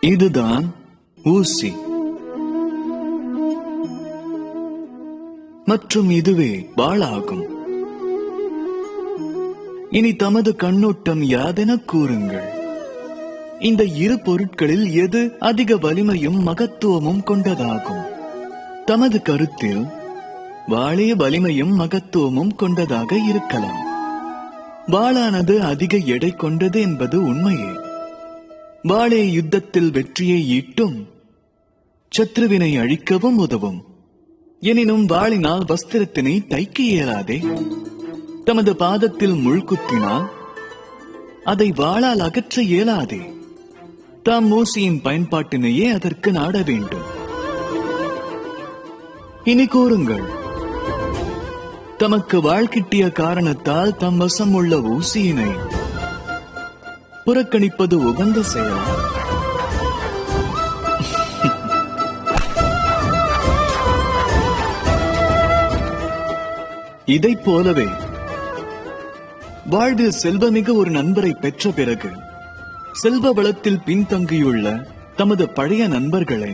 இதுதான் ஊசி. மற்றும் இதுவே வாளாகும். இனி தமது கண்ணோட்டம் யாதென கூறுங்கள். இந்த இரு பொருட்களில் எது அதிக வலிமையும் மகத்துவமும் கொண்டதாகும்? தமது கருத்தில் வாளே வலிமையும் மகத்துவமும் கொண்டதாக இருக்கலாம். வாளானது அதிக எடை கொண்டது என்பது உண்மையே. வாளே யுத்தத்தில் வெற்றியை ஈட்டும். சத்ருவினை அழிக்கவும் உதவும். எனினும் வாளினால் வஸ்திரத்தினை தைக்க இயலாதே. தமது பாதத்தில் முள்குத்தினால் அதை வாளால் அகற்ற இயலாதே. தாம் ஊசியின் பயன்பாட்டினையே அதற்கு நாட வேண்டும். இனி கூறுங்கள். தமக்கு வாழ் கிட்டிய காரணத்தால் தம் வசம் உள்ள ஊசியினை புறக்கணிப்பது உகந்த செயல். இதைப் போலவே வாழ்வில் செல்வமிகு ஒரு நண்பரை பெற்ற பிறகு செல்வ வளத்தில் பின்தங்கியுள்ள தமது பழைய நண்பர்களை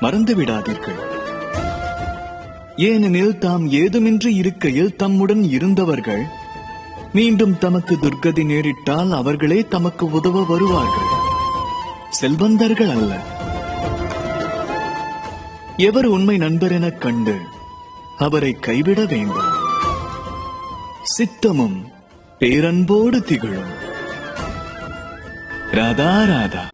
மறந்து விடாதீர்கள் ஏனெனில் தாம் ஏதுமின்றி இருக்கையில் தம்முடன் இருந்தவர்கள் மீண்டும் தமக்கு துர்கதி நேரிட்டால் அவர்களே தமக்கு உதவ வருவார்கள். செல்வந்தர்கள் அல்ல. எவர் உண்மை நண்பர் எனக் கண்டு அவரை கைவிட வேண்டும். சித்தமும் பேரன்போடு திகழும். ராதா ராதா.